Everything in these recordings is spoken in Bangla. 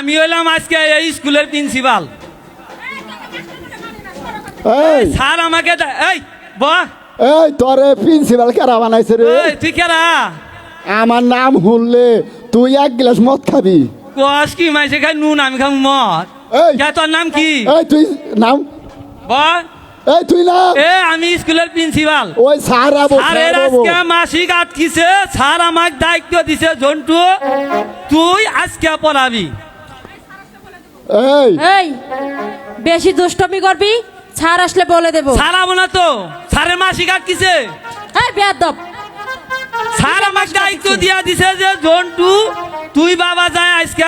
আমি হইলাম আজকে এই স্কুলের প্রিন্সিপাল। এই। স্যার আমাকে এই বাহ। এই তোরে প্রিন্সিপাল কেরা বানাইছে রে? এই তুই কেরা? আমার নাম হুললে তুই এক গ্লাস মদ খাবি। কস কি মাইসে খাই নুন আমি খাম মদ। এই। কে তোর নাম কি? এই তুই নাম? বাহ। এই তুই নাম? এ আমি স্কুলের প্রিন্সিপাল। ওই স্যার আবো স্যারের আজকে মাসিক আটকিছে স্যার আমাকে দায়িত্ব দিছে জন্টু। তুই আজকে পড়াবি। এই। এই বেশি দুষ্টমি করবি ছাড় আসলে বলে দেবো। স্যার আমো না তো স্যারের মাসিক আটকিছে এই বেয়াদব। স্যার আমাকে দায়িত্ব দিয়া দিছে যে জন্টু তুই বাবা যায় আজকে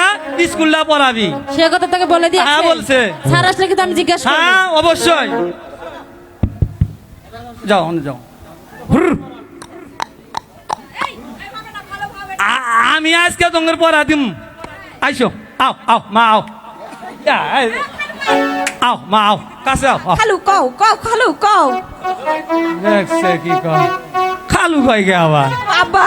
স্কুলটা পড়াবি। সে কথা তোকে বলে দিয়েছে। হ্যাঁ, বলছে। ছাড় আসলে কিন্তু আমি জিজ্ঞাসা হ্যাঁ অবশ্যই। যাও যাও। আমি আজকে তোমার পড়া দিম। আইসো আও আও মা আও। আও আও কাছে আও আও। খালু কও কও খালু কও দেখছে কি কয় খালু কয় গে আবার বাবা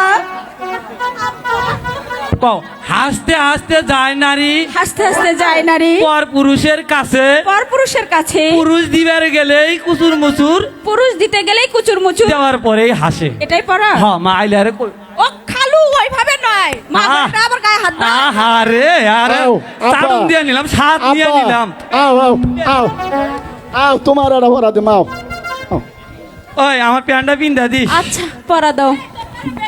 কও হাসতে হাসতে যায় নারী হাসতে হাসতে যায় নারী পর পুরুষের কাছে পর পুরুষের কাছে পুরুষ দিবার গেলেই কুচুর মুচুর পুরুষ দিতে গেলেই কুচুর মুচুর দেওয়ার পরেই হাসে এটাই পড়া হ্যাঁ মা আইলে কই ও খালু ওইভাবে নয় মা আহ। আবার গায়ে হাত দাও আহারে আরে। দিয়ে নিলাম সাত দিয়ে নিলাম। আও আও আও। আও তোমার ভরা আও আও। ওই আমার প্যান্টটা পিন্দা দিস আচ্ছা পড়া দাও।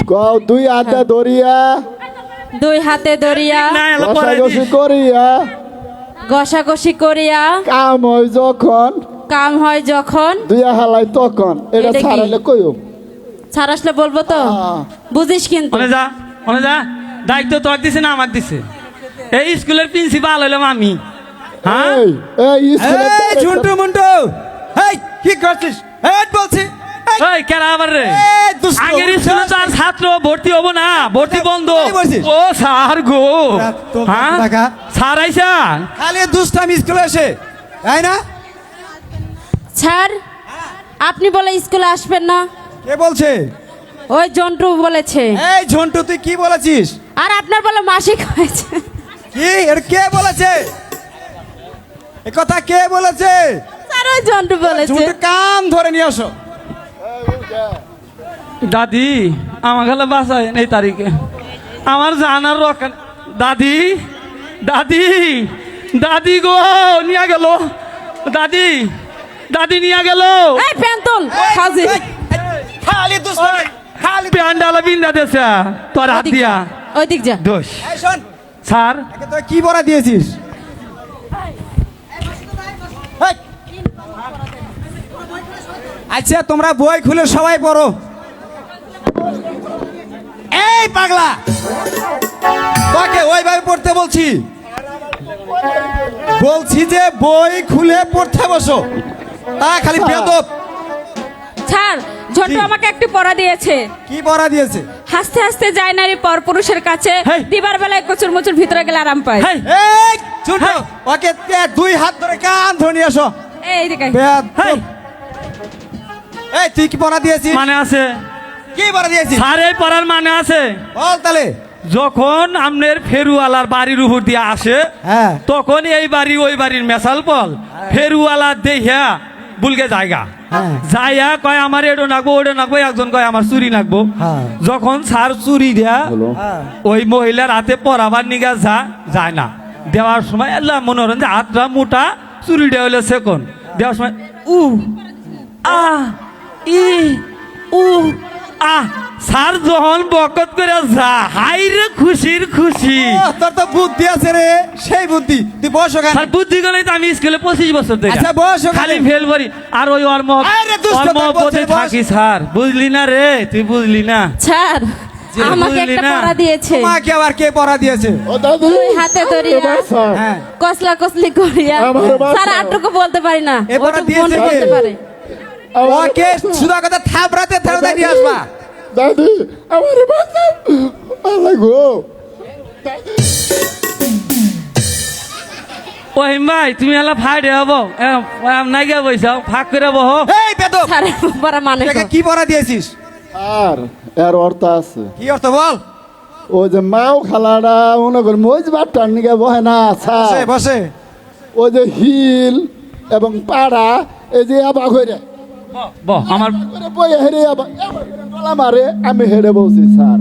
কও দুই হাতে ধরিয়া। দুই হাতে পরে কষাকষি দিস করিয়া। ঘষাঘষি করিয়া। কাম হয় যখন। কাম হয় যখন। দুই হালাই তখন। এটা? ছাড়ালে কইও। ছাড় আসলে বলব তো। বুঝিস কিন্তু। যা। যা দায়িত্ব তোর দিছে না আমার দিছে? এই স্কুলের প্রিন্সিপাল হইলাম আমি। হ্যাঁ? এই এই স্কুলের এই director- ঝুন্টু মুন্টু এই কি করছিস? এই বলছি এই, কেরা আবার রে? আগের স্কুলে তো আর ছাত্র ভর্তি হব না ভর্তি বন্ধ। ও স্যার গো। তো হ্যাঁ? স্যার আইসা? খালি দুষ্টামি স্কুলে এসে তাই না? স্যার আপনি বলে স্কুলে আসবেন না? কে বলছে? ওই জন্টু বলেছে এই ঝন্টু তুই কি বলেছিস আর আপনার বলে মাসিক হয়েছে কি এর কে বলেছে এ কথা কে বলেছে স্যার ওই জন্টু বলেছে ঝুন্টু কান ধরে নিয়ে আসো দাদি আমার গেলে বাসায় এই তারিখে আমার জানার রক্ষা দাদি দাদি দাদি গো নিয়ে গেল দাদি দাদি নিয়ে গেল এই এই, এই, খালি দুষ্টামি খালি প্যান্ডালা বিন্দা দেছে তোর হাত দিয়া। ওই দিক যা। দোষ। শোন। স্যার। একে তুই কি বড়া দিয়েছিস? আচ্ছা তোমরা বই খুলে সবাই পড়ো। এই পাগলা। তোকে ওইভাবে পড়তে বলছি? বলছি যে বই খুলে পড়তে বসো। তা খালি বেদব। স্যার ঝন্টু আমাকে একটি পড়া দিয়েছে। কি পড়া দিয়েছে? হাসতে হাসতে যায় নারী পর পুরুষের কাছে। দিবার বেলায় কচুর মুচুর ভিতরে গেলে আরাম পায়। ছোট ওকে তে- দুই হাত ধরে কান ধরে আসো এই দিকে। এই তুই কি পড়া দিয়েছিস? মানে আছে। কি পড়া দিয়েছিস? এই পড়ার মানে আছে। বল তাহলে। যখন আপনার ফেরুওয়ালার বাড়ির উপর দিয়ে আসে হ্যাঁ। তখন এই বাড়ি ওই বাড়ির মেশাল পল ফেরুওয়ালা দেখিয়া বুলকে জায়গা? হ্যাঁ। যাইয়া কয় আমার এডো নাগবো ওডো নাগবো একজন কয় আমার চুরি নাকবো হ্যাঁ। যখন সার চুরি দেয়া হ্যাঁ। ওই মহিলার হাতে পরাবার নিগা যা যায় না। দেওয়ার সময় আল্লাহ মনে যে হাতটা মোটা চুরি দেওয়া হলে সেকন। দেওয়ার সময় উ আ ই উ আ স্যার যখন বকত করে যা হাই রে খুশির খুশি। তোর তো বুদ্ধি আছে রে সেই বুদ্ধি। তুই বস ওখানে স্যার বুদ্ধি গেলে তো আমি স্কুলে পঁচিশ বছর থেকে আচ্ছা, বস খালি ফেল করি। আর ওই অর্ম অর্ম পথে থাকি স্যার। বুঝলি না রে? তুই বুঝলি না? স্যার আমাকে একটা না? পড়া দিয়েছে। তোমাকে আবার কে পড়া দিয়েছে? ও দাদু হাতে ধরিয়া। হ্যাঁ। কসলা কসলি করিয়া। স্যার আটটুকু বলতে পারি না। ওটুকু পারে। ওকে সুদা কথা থাপড়াতে থাপড়াতে নিয়ে আসবা। দাদি আমার বাচ্চা। আল্লাহ গো। ওহিম ভাই তুমি এলা ফাইড হব। নাই গিয়া বইসাও ফাঁক করে বহ। এই স্যারের পড়া মানে কি পড়া দিয়েছিস? আর এর অর্থ আছে। কি অর্থ বল? ওই যে মাও খালাটা মনে করি মজ বাট্টার নিকে বহে না বসে বসে। ওই যে হিল এবং পাড়া এই যে আবার করে বহ আমার হেরে আবার এবার করে গলা মারে আমি হেরে বলছি স্যার।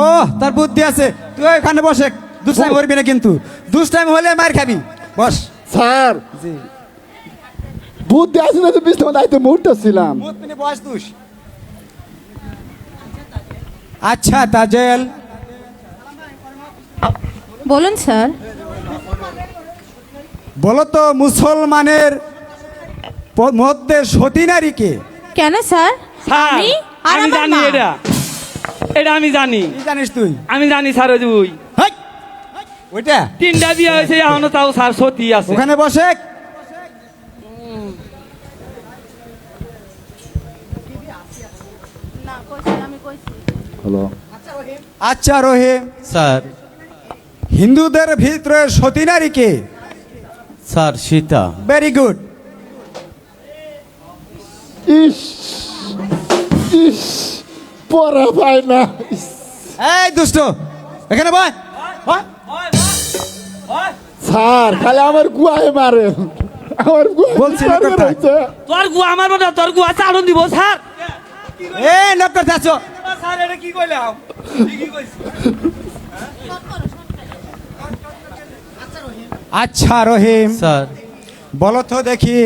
ও তার বুদ্ধি আছে। তুই ওখানে বসে দুষ্টাইম করবি না কিন্তু। দুষ্টাইম হলে মার খাবি। বস। স্যার। বুদ্ধি আছে না তো বিষ্ণু দায়িত্ব মুহূর্তে ছিলাম বস দুস আচ্ছা তাজেল। বলুন স্যার। বলো তো মুসলমানের মধ্যে সতী নারীকে কেন স্যার? স্যার আমি আর আমি আমার জানি মা। এটা। এটা আমি জানি। কি জানিস তুই? আমি জানি স্যার ওই যে ওই। হেই! ওইটা? তিনটা বিয়ে হয়েছে এখনও তাও স্যার সতী আছে। ওখানে বসে। হ্যালো। আচ্ছা রহিম স্যার। হিন্দুদের ভিতরে সতী নারীকে স্যার সীতা। ভেরি গুড ইস ইস পড়া পায় না ইস, এই দুষ্ট এখানে বয় বয়। স্যার খালি আমার গুয়ায় মারে আমার গুয়ায় বলছি না মারে কথা। রয়েছে। তোর গুয়া আমার মনে তোর গুয়া চালন দিব স্যার এ নক করতে আছো স্যার এটা কি কইলাম ঠিকই কইছি আচ্ছা রহিম স্যার বলো তো দেখি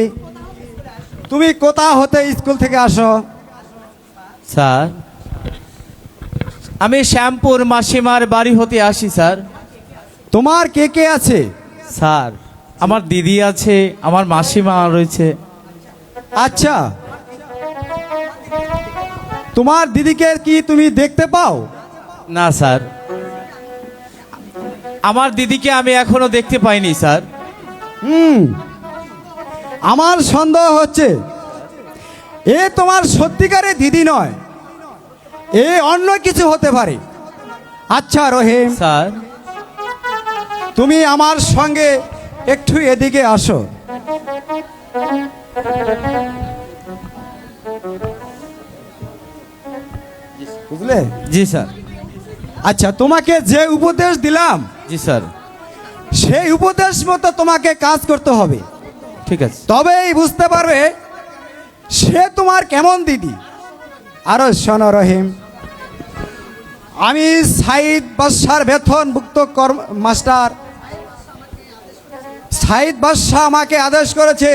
তুমি কোথা হতে স্কুল থেকে আসো? স্যার আমি শ্যামপুর মাসিমার বাড়ি হতে আসি স্যার। তোমার কে কে আছে? স্যার আমার দিদি আছে আমার মাসিমা রয়েছে। আচ্ছা। তোমার দিদিকে কি তুমি দেখতে পাও? না স্যার। আমার দিদিকে আমি এখনও দেখতে পাইনি স্যার। হুম। আমার সন্দেহ হচ্ছে এ তোমার সত্যিকারের দিদি নয় এ অন্য কিছু হতে পারে। আচ্ছা রহিম। স্যার। তুমি আমার সঙ্গে একটু এদিকে আসো। বুঝলে? জি স্যার। আচ্ছা তোমাকে যে উপদেশ দিলাম জি স্যার। সেই উপদেশ মতো তোমাকে কাজ করতে হবে। ঠিক আছে। তবেই বুঝতে পারবে সে তোমার কেমন দিদি। আরও শোনো রহিম আমি সাইদ বাদশার বেতনভুক্ত কর্ম মাস্টার। সাইদ বাদশাহ আমাকে আদেশ করেছে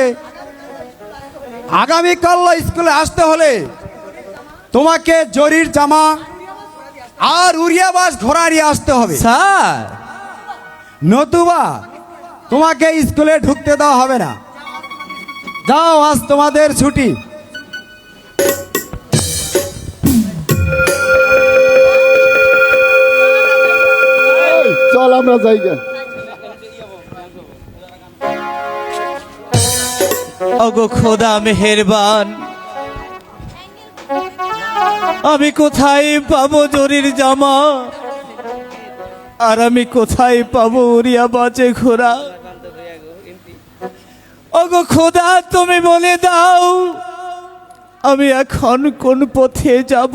আগামীকাল স্কুলে আসতে হলে তোমাকে জরির জামা আর উড়িয়া বাস ঘোড়া নিয়ে আসতে হবে। স্যার। নতুবা তোমাকে স্কুলে ঢুকতে দেওয়া হবে না। যাও আজ তোমাদের ছুটি। চল আমরা জায়গা অগো খোদা মেহেরবান আমি কোথায় পাবো জরির জামা? আর আমি কোথায় পাবো উড়িয়া বাজে ঘোড়া? ওগো খোদা তুমি বলে দাও আমি এখন কোন পথে যাব?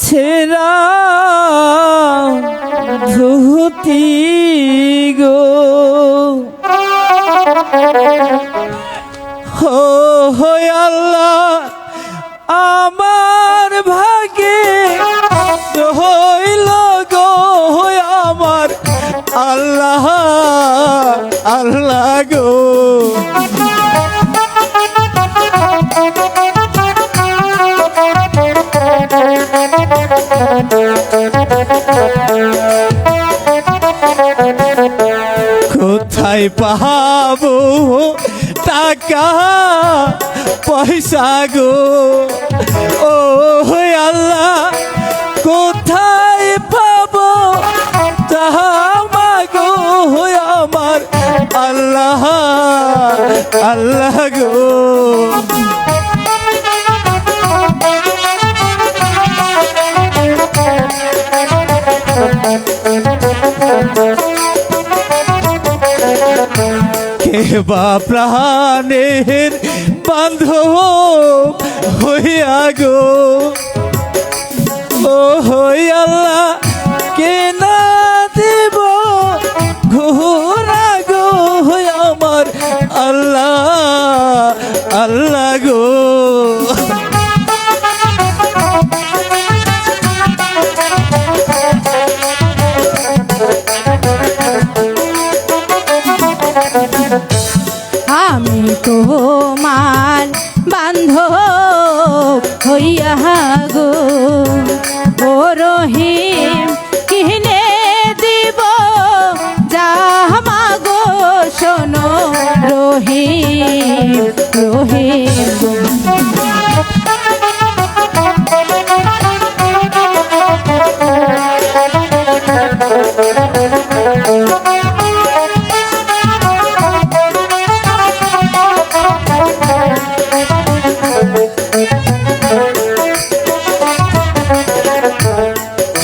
ছেড়া ধুতি গো। কোথায় পাবো টাকা, পয়সা গো। ও আল্লাহ, কোথায় পাবো? তাহা গো আমার আল্লাহ আল্লাহ গো। বা প্রাণের বান্ধব হইয়া গো। ও হই আল্লাহ, কে না দেব ঘোরা গো? আমার আল্লাহ আল্লাহ গো।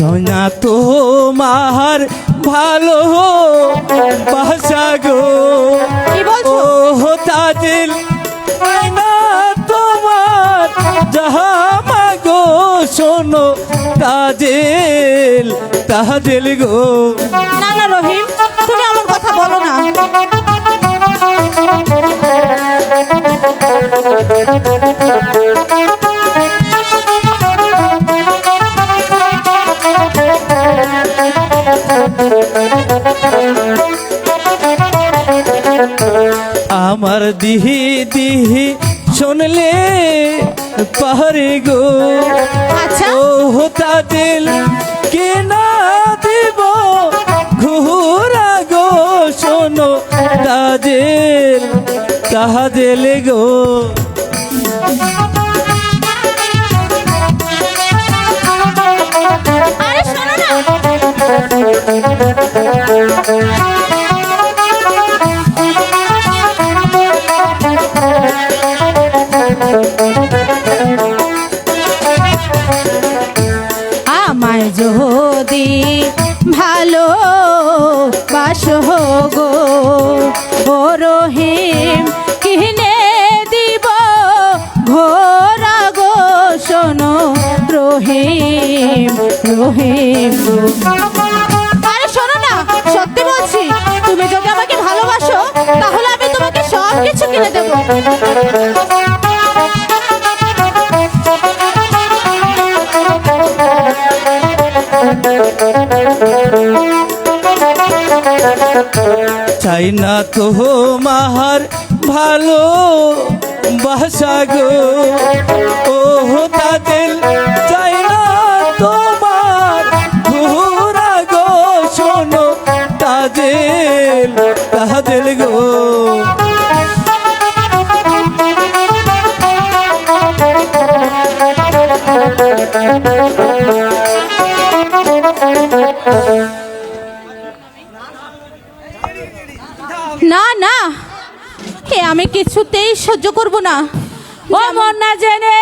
জনা তোমার ভালো বাসা গো। কি বলছো? ও তাজিল তোমার জাহামা গো শোনো তাজেল তাজেল গো। না না রহিম তুমি আমার কথা বলো না। আমার দিহি দিহি শুনলে পাহাড়ে গো। আচ্ছা। ও হোতা দিল কে না দিব ঘুরা গো? শোনো তাজেল তাহাজেল গো। আরে শোনো না। বাসো গো ও রহিম, কিনে দিব ঘোরা গো, শোনো রহিম রহিম। আরে শোনো না, সত্যি বলছি, তুমি যদি আমাকে ভালোবাসো, তাহলে আমি তোমাকে সব কিছু কিনে দেবো। চাই না তো মাহার ভালো বাসা গো? ও সহ্য করব না। ও মন না জেনে